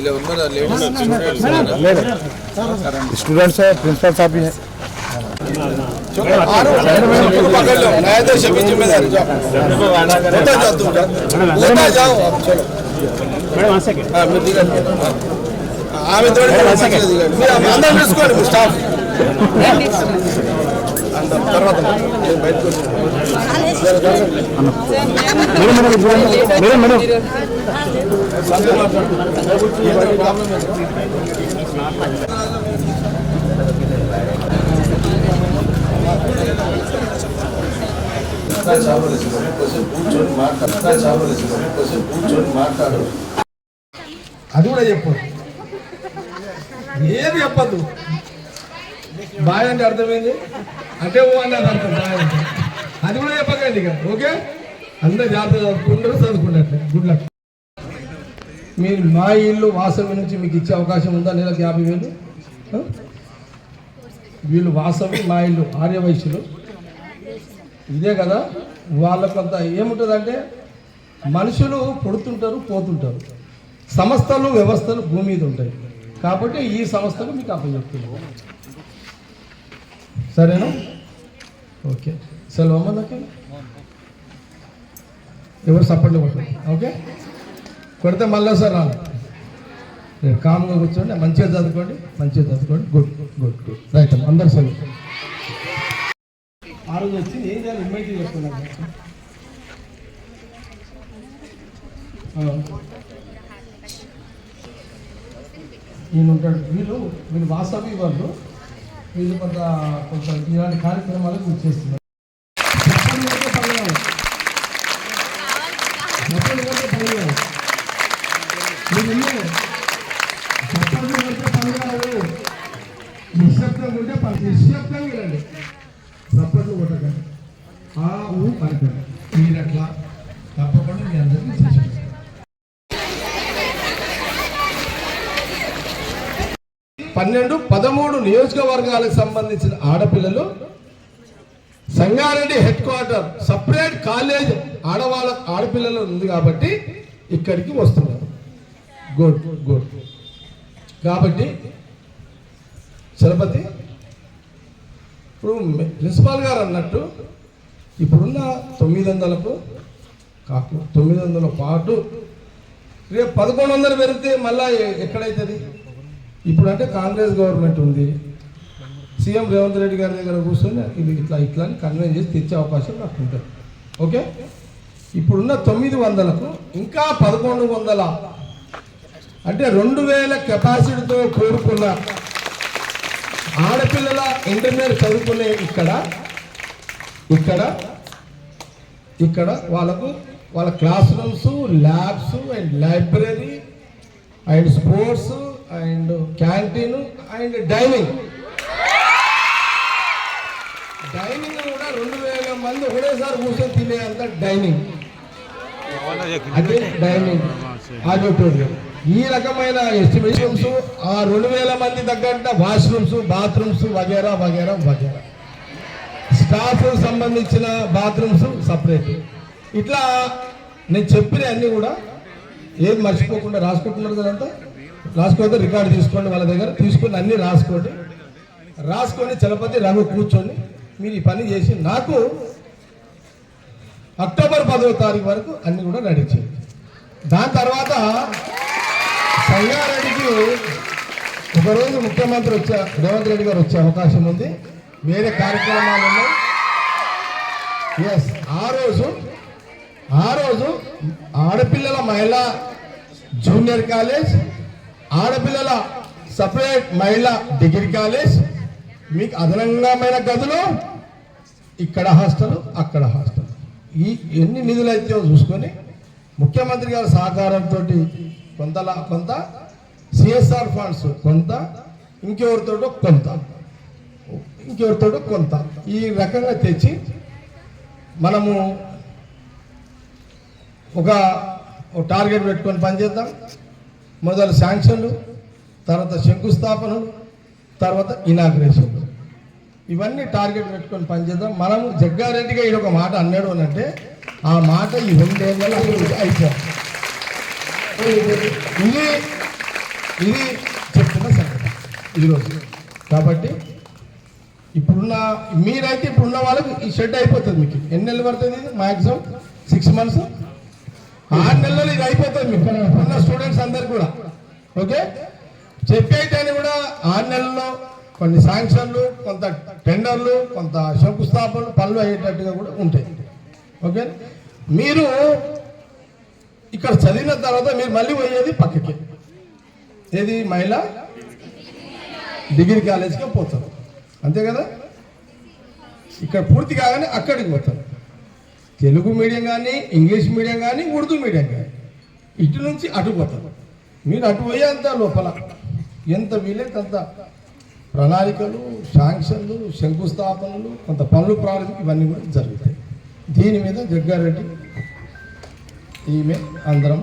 ఇలా ఉన్నారు students principal సాబ్ भी है ఆమె తోడు అందరం చూసుకోండి స్టాఫ్ తర్వాత మేడం మేడం మేడం మేడం మాట్లాడు అది కూడా చెప్పు ఏది చెప్పద్దు? బాయ్ అంటే అర్థమైంది? అంటే ఓ అన్నది అర్థం బాయ్ అంటే అది కూడా చెప్పకండి ఇక ఓకే? అందరు జాగ్రత్త చదువుకుంటారు చదువుకున్నట్లే గుడ్ లక్. మీరు మా ఇల్లు వాసవి నుంచి మీకు ఇచ్చే అవకాశం ఉందా? నెలకు యాభై వేలు? వీళ్ళు వాసవి మా ఇల్లు ఆర్యవైశ్యులు ఇదే కదా వాళ్ళకంత ఏముంటుందంటే మనుషులు పుడుతుంటారు పోతుంటారు. సంస్థలు వ్యవస్థలు భూమి మీద ఉంటాయి. కాబట్టి ఈ సంస్థలు మీకు అప్పచెప్తున్నాం. సరేనా? ఓకే. సెలవు అమ్మ ఎవరు సపోర్ట్ ఓకే? కొడితే మళ్ళీ సార్ రాను. మీరు కామ్గా కూర్చోండి మంచిగా చదువుకోండి మంచిగా చదువుకోండి. గుడ్ గుడ్ గుడ్ రైట్ అమ్మ అందరు సెలవు ఆ రోజు వచ్చి ఏం చేయాలి? చెప్తున్నాను. ఈయన ఉంటాడు. వీళ్ళు వీళ్ళు వాసవి వాళ్ళు వీళ్ళు కొంత కొంత ఇలాంటి కార్యక్రమాలు వీళ్ళు చేస్తున్నారు. పన్నెండు పదమూడు నియోజకవర్గాలకు సంబంధించిన ఆడపిల్లలు Sangareddy head quarter separate college ఆడవాళ్ళ ఆడపిల్లలు ఉంది కాబట్టి ఇక్కడికి వస్తున్నారు. Good good. కాబట్టి చలపతి ఇప్పుడు ప్రిన్సిపాల్ గారు అన్నట్టు ఇప్పుడున్న తొమ్మిది వందలకు కాకు తొమ్మిది వందల పాటు రేపు పదకొండు వందలు పెరిగితే మళ్ళీ ఎక్కడైతుంది? ఇప్పుడు అంటే కాంగ్రెస్ గవర్నమెంట్ ఉంది. సీఎం రేవంత్ రెడ్డి గారి దగ్గర కూర్చొని ఇది ఇట్లా ఇట్లా అని కన్వెన్స్ చేసి తెచ్చే అవకాశం నాకు ఉంటుంది. ఓకే? ఇప్పుడున్న తొమ్మిది వందలకు ఇంకా పదకొండు వందల అంటే రెండు వేల కెపాసిటీతో కూడుకున్న ఆడపిల్లల ఇంటర్మీడియట్ చదువుకునే ఇక్కడ ఇక్కడ ఇక్కడ వాళ్ళకు వాళ్ళ class rooms labs and library and sports and canteen and dining. Dining కూడా రెండు వేల మంది ఒకటేసారి కూర్చొని తినే అంత డైనింగ్. అదే డైనింగ్. ఆడిటోరియం. ఈ రకమైన ఎస్టిమేషన్స్ ఆ రెండు వేల మంది తగ్గంట వాష్రూమ్స్ బాత్రూమ్స్ వగేరా వగేరా వగేరా. స్టాఫ్ సంబంధించిన బాత్రూమ్స్ సపరేట్. ఇట్లా నేను చెప్పిన అన్నీ కూడా ఏది మర్చిపోకుండా రాసుకుంటున్నారు కదంతా? రాసుకోవద్దు రికార్డు తీసుకోండి వాళ్ళ దగ్గర. తీసుకొని అన్నీ రాసుకోండి. రాసుకొని చలపతి రఘు కూర్చొని మీరు ఈ పని చేసి నాకు అక్టోబర్ పదవ తారీఖు వరకు అన్ని కూడా రెడీ చేయండి. దాని తర్వాత సంగారెడ్డికి ఒకరోజు ముఖ్యమంత్రి వచ్చే రేవంత్ రెడ్డి గారు వచ్చే అవకాశం ఉంది. వేరే కార్యక్రమాలు ఉన్నాయి. ఎస్ ఆ రోజు ఆ రోజు ఆడపిల్లల మహిళా జూనియర్ కాలేజ్ ఆడపిల్లల సపరేట్ మహిళా డిగ్రీ కాలేజ్ మీకు అదనంగమైన గదులు ఇక్కడ హాస్టల్ అక్కడ హాస్టల్. ఈ ఎన్ని నిధులు అయితే చూసుకొని ముఖ్యమంత్రి గారి సహకారంతో కొంతలా కొంత సిఎస్ఆర్ ఫండ్స్ కొంత ఇంకెవరితోటో కొంత ఇంకెవరితోటో కొంత. ఈ రకంగా తెచ్చి మనము ఒక ఒక టార్గెట్ పెట్టుకొని పనిచేద్దాం. మొదలు శాంక్షన్లు తర్వాత శంకుస్థాపనలు తర్వాత ఇనాగ్రేషన్ ఇవన్నీ టార్గెట్ పెట్టుకొని పనిచేద్దాం. మనం జగ్గారెడ్డిగా ఇది ఒక మాట అన్నాడు అని అంటే ఆ మాట ఈ రెండేళ్ళలో అభివృద్ధి అయిపోయింది. ఇది ఇది చెప్తున్న సంగతి. ఈరోజు. కాబట్టి ఇప్పుడున్న మీరైతే ఇప్పుడున్న వాళ్ళకి ఈ షెడ్ అయిపోతుంది మీకు. ఎన్ని నెలలు పడుతుంది ఇది? Maximum six months? ఆరు నెలలు ఇది అయిపోతుంది ఉన్న స్టూడెంట్స్ అందరు కూడా. ఓకే? చెప్పేటని కూడా ఆరు నెలల్లో కొన్ని శాంక్షన్లు కొంత టెండర్లు కొంత శంకుస్థాపనలు పనులు అయ్యేటట్టుగా కూడా ఉంటాయి. ఓకే? మీరు ఇక్కడ చదివిన తర్వాత మీరు మళ్ళీ పోయేది పక్కకి. ఏది? మహిళ? డిగ్రీ కాలేజ్కి పోతారు. అంతే కదా? ఇక్కడ పూర్తి కాగానే అక్కడికి పోతారు. తెలుగు మీడియం కానీ ఇంగ్లీష్ మీడియం కానీ ఉర్దూ మీడియం కానీ. ఇటు నుంచి అటు పోతారు. మీరు అటు పోయేంత లోపల ఎంత వీలైతే అంత ప్రణాళికలు శాంక్షన్లు శంకుస్థాపనలు కొంత పనులు ప్రారంభం ఇవన్నీ కూడా జరుగుతాయి. దీని మీద జగ్గారెడ్డి ఈమె అందరం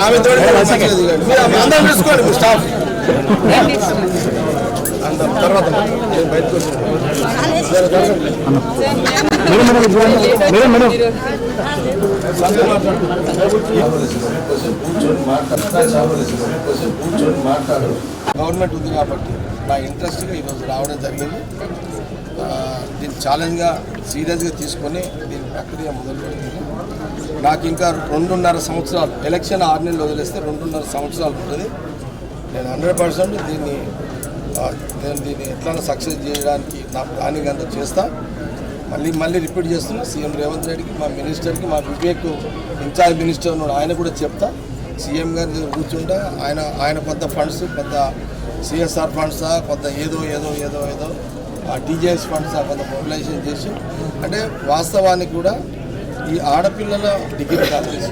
ఆమె గవర్నమెంట్ ఉంది కాబట్టి నా ఇంట్రెస్ట్గా ఈరోజు రావడం జరిగింది. దీన్ని ఛాలెంజ్గా సీరియస్గా తీసుకొని దీని ప్రక్రియ మొదలు పెడుతుంది నాకు ఇంకా రెండున్నర సంవత్సరాలు ఎలక్షన్ ఆరు నెలలు వదిలేస్తే రెండున్నర సంవత్సరాలు ఉంటుంది. నేను హండ్రెడ్ పర్సెంట్ దీన్ని నేను దీన్ని ఎట్లైనా సక్సెస్ చేయడానికి నా ప్లానింగ్ అంతా చేస్తా. మళ్ళీ మళ్ళీ రిపీట్ చేస్తున్నా సీఎం రేవంత్ రెడ్డికి మా మినిస్టర్కి మా వివేక్ ఇన్ఛార్జ్ మినిస్టర్ ఉన్నాడు ఆయన కూడా చెప్తా. సీఎం గారి దగ్గర కూర్చుంటే ఆయన ఆయన పెద్ద ఫండ్స్ పెద్ద సిఎస్ఆర్ ఫండ్సా కొంత ఏదో ఏదో ఏదో ఏదో ఆ టీజేఎస్ ఫండ్స్ కొంత మొబిలైజేషన్ చేసి అంటే వాస్తవానికి కూడా ఈ ఆడపిల్లల డిగ్రీ కాలేజ్.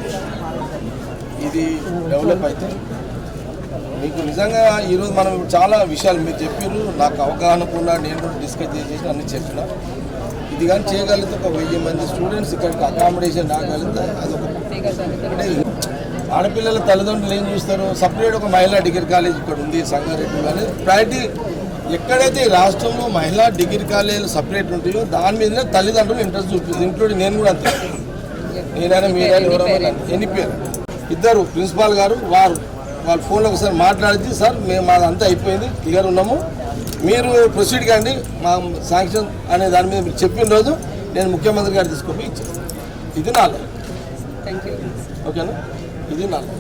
ఇది డెవలప్ అయితే మీకు నిజంగా ఈరోజు మనం చాలా విషయాలు మీరు చెప్పారు నాకు అవగాహన కూడా నేను కూడా డిస్కస్ చేసి అన్ని చెప్పిన. ఇది కానీ చేయగలిగితే ఒక వెయ్యి మంది స్టూడెంట్స్ ఇక్కడికి అకామిడేషన్ రాగలిగితే అది ఒక అంటే ఆడపిల్లల తల్లిదండ్రులు ఏం చూస్తారు? సపరేట్ ఒక మహిళా డిగ్రీ కాలేజ్ ఇక్కడ ఉంది సంగారెడ్డి అనేది ప్రయారిటీ ఎక్కడైతే రాష్ట్రంలో మహిళా డిగ్రీ కాలేజీలు సపరేట్ ఉంటాయో దాని మీదనే తల్లిదండ్రులు ఇంట్రెస్ట్ చూపిస్తుంది ఇంక్లూడింగ్ నేను కూడా అంతే. నేనైనా మీరైనా ఎవరైనా ఎన్ని పేరు? ఇద్దరు ప్రిన్సిపాల్ గారు వారు వాళ్ళ ఫోన్లో ఒకసారి మాట్లాడించి సార్ మేము మాదంతా అయిపోయింది క్లియర్ ఉన్నాము. మీరు ప్రొసీడ్ కండి మా శాంక్షన్ అనే దాని మీద మీరు చెప్పిన రోజు నేను ముఖ్యమంత్రి గారు తీసుకొని ఇచ్చేస్తాను ఇది నాలుగు ఓకేనా? ఇది నాలుగు